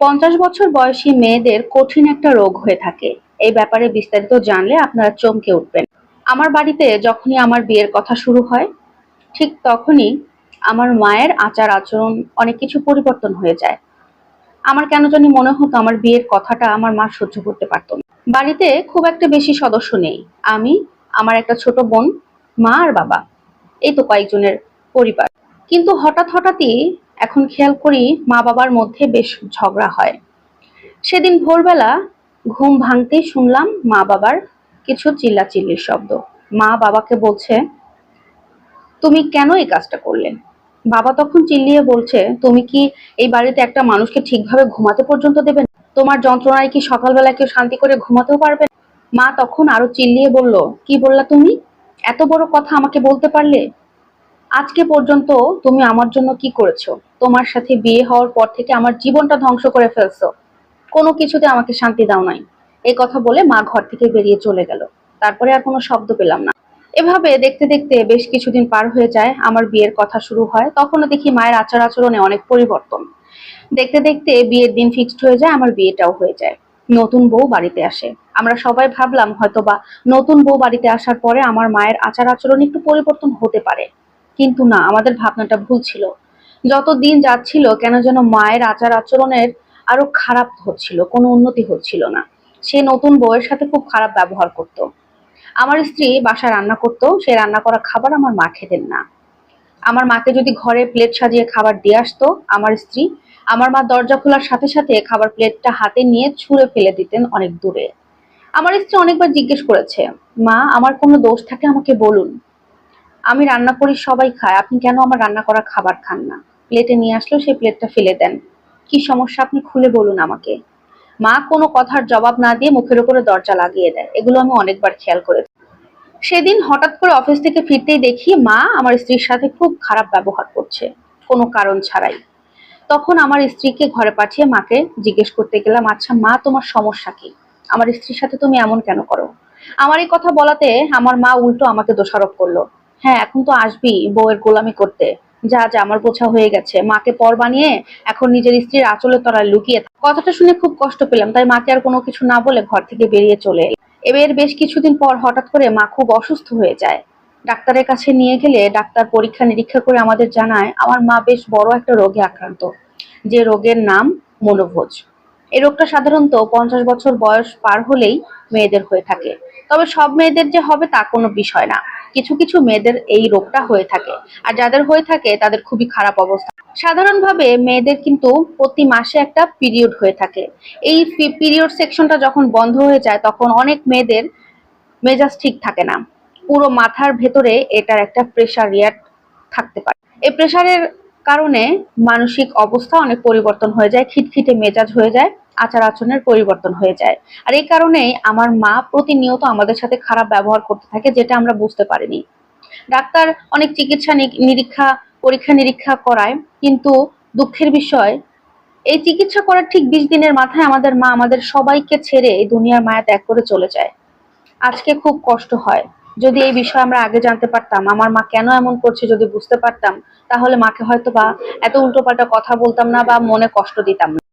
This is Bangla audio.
পঞ্চাশ বছর বয়সী মেয়েদের কঠিন একটা রোগ হয়ে থাকে। এই ব্যাপারে বিস্তারিত জানলে আপনারা চমকে উঠবেন। আমার বাড়িতে যখনই আমার বিয়ের কথা শুরু হয়, ঠিক তখনই আমার মায়ের আচার আচরণ অনেক কিছু পরিবর্তন হয়ে যায়। আমার কেন জানি মনে হতো আমার বিয়ের কথাটা আমার মা সহ্য করতে পারতো না। বাড়িতে খুব একটা বেশি সদস্য নেই। আমি, আমার একটা ছোট বোন, মা আর বাবা। এই তো কয়েকজনের পরিবার। কিন্তু হঠাৎ হঠাৎই এখন খেয়াল করি মা বাবার মধ্যে বেশ ঝগড়া হয়। সেদিন ভোরবেলা ঘুম ভাঙতেই শুনলাম মা বাবার কিছু চিল্লাচিল্লির শব্দ। মা বাবাকে বলছে, তুমি কেন এই কাজটা করলেন বাবা তখন চিল্লিয়ে বলছে, তুমি কি এই বাড়িতে একটা মানুষকে ঠিকভাবে ঘুমাতে পর্যন্ত দেবে তোমার যন্ত্রণায় কি সকালবেলা কেউ শান্তি করে ঘুমাতেও পারবে মা তখন আরও চিল্লিয়ে বলল, কি বললা তুমি? এত বড় কথা আমাকে বলতে পারলে? আজকে পর্যন্ত তুমি আমার জন্য কি করেছ? তোমার সাথে বিয়ে হওয়ার পর থেকে আমার জীবনটা ধ্বংস করে ফেলছো। কোনো কিছুতে আমাকে শান্তি দাও নাই। এই কথা বলে মা ঘর থেকে বেরিয়ে চলে গেল। তারপরে আর কোনো শব্দ পেলাম না। এভাবে দেখতে দেখতে বেশ কিছুদিন পার হয়ে যায়, আমার বিয়ের কথা শুরু হয়। তখনও দেখি মায়ের আচার আচরণে অনেক পরিবর্তন। দেখতে দেখতে বিয়ের দিন ফিক্সড হয়ে যায়, আমার বিয়েটাও হয়ে যায়। নতুন বউ বাড়িতে আসে। আমরা সবাই ভাবলাম হয়তোবা নতুন বউ বাড়িতে আসার পরে আমার মায়ের আচার আচরণ একটু পরিবর্তন হতে পারে। কিন্তু না, আমাদের ভাবনাটা ভুল ছিল। যত দিন যাচ্ছিল, কেন যেন মায়ের আচার আচরণের আরও খারাপ হচ্ছিল কোনো উন্নতি হচ্ছিল না। সে নতুন বউয়ের সাথে খুব খারাপ ব্যবহার করত। আমার স্ত্রী বাসায় রান্না করতো, সে রান্না করা খাবার আমার মা খেতেন না। আমার মাকে যদি ঘরে প্লেট সাজিয়ে খাবার দিয়ে আসতো, আমার স্ত্রী, আমার মা দরজা খোলার সাথে সাথে খাবার প্লেটটা হাতে নিয়ে ছুঁড়ে ফেলে দিতেন অনেক দূরে। আমার স্ত্রী অনেকবার জিজ্ঞেস করেছে, মা, আমার কোনো দোষ থাকে? আমাকে বলুন। আমি রান্না করি, সবাই খায়। আপনি কেন আমার রান্না করা খাবার খান না? প্লেটে নিয়ে আসলেও সেই প্লেটটা ফেলে দেন। কি সমস্যা? আপনি খুলে বলুন আমাকে। মা কোনো কথার জবাব না দিয়ে মুখের উপরে দরজা লাগিয়ে দেয়। এগুলো আমি অনেকবার খেয়াল করেছি। সেদিন হঠাৎ করে অফিস থেকে ফিরতেই দেখি মা আমার স্ত্রীর সাথে খুব খারাপ ব্যবহার করছে, কোনো কারণ ছাড়াই। তখন আমার স্ত্রীকে ঘরে পাঠিয়ে মাকে জিজ্ঞেস করতে গেলাম আচ্ছা মা, তোমার সমস্যা কি? আমার স্ত্রীর সাথে তুমি এমন কেন করো? আমার এই কথা বলাতে আমার মা উল্টো আমাকে দোষারোপ করল। হ্যাঁ এখন তো আসবি বউয়ের গোলামি করতে। যা যা, আমার বোঝা হয়ে গেছে। মাকে পর বানিয়ে এখন নিজের স্ত্রীর আঁচলে তলায় লুকিয়ে কথাটা শুনে খুব কষ্ট পেলাম, তাই মাকে আর কোনো কিছু না বলে ঘর থেকে বেরিয়ে চলে এবার বেশ কিছুদিন পর হঠাৎ করে মা খুব অসুস্থ হয়ে যায়। ডাক্তারের কাছে নিয়ে গেলে ডাক্তার পরীক্ষা নিরীক্ষা করে আমাদের জানায়, আমার মা বেশ বড় একটা রোগে আক্রান্ত। যে রোগের নাম মনোভোজ। এই রোগটা সাধারণত পঞ্চাশ বছর বয়স পার হলেই মেয়েদের হয়ে থাকে। তবে সব মেয়েদের যে হবে তা কোনো বিষয় না। কিছু কিছু মেয়েদের এই রোগটা হয়ে থাকে। আর যাদের হয়ে থাকে, তাদের খুবই খারাপ অবস্থা। সাধারণভাবে মেয়েদের কিন্তু প্রতি মাসে একটা পিরিয়ড হয়ে থাকে। এই পিরিয়ড সেকশনটা যখন বন্ধ হয়ে যায়, তখন অনেক মেয়েদের মেজাজ ঠিক থাকে না। পুরো মাথার ভেতরে এটার একটা প্রেশার রিয়াক্ট থাকতে পারে। এই প্রেশারের কারণে মানসিক অবস্থা অনেক পরিবর্তন হয়ে যায়, খিটখিটে মেজাজ হয়ে যায় আচার আচরণের পরিবর্তন হয়ে যায়। আর এই কারণেই আমার মা প্রতিনিয়ত আমাদের সাথে খারাপ ব্যবহার করতে থাকে যেটা আমরা বুঝতে পারিনি। ডাক্তার অনেক চিকিৎসা নিরীক্ষা, পরীক্ষা নিরীক্ষা করায়, কিন্তু দুঃখের বিষয়, এই চিকিৎসা করার ঠিক বিশ দিনের মাথায় আমাদের মা আমাদের সবাইকে ছেড়ে এই দুনিয়ার মায়া ত্যাগ করে চলে যায়। আজকে খুব কষ্ট হয়। যদি এই বিষয়ে আমরা আগে জানতে পারতাম, আমার মা কেন এমন করছে যদি বুঝতে পারতাম, তাহলে মাকে হয়তো বা এত উল্টোপাল্টা কথা বলতাম না বা মনে কষ্ট দিতাম না।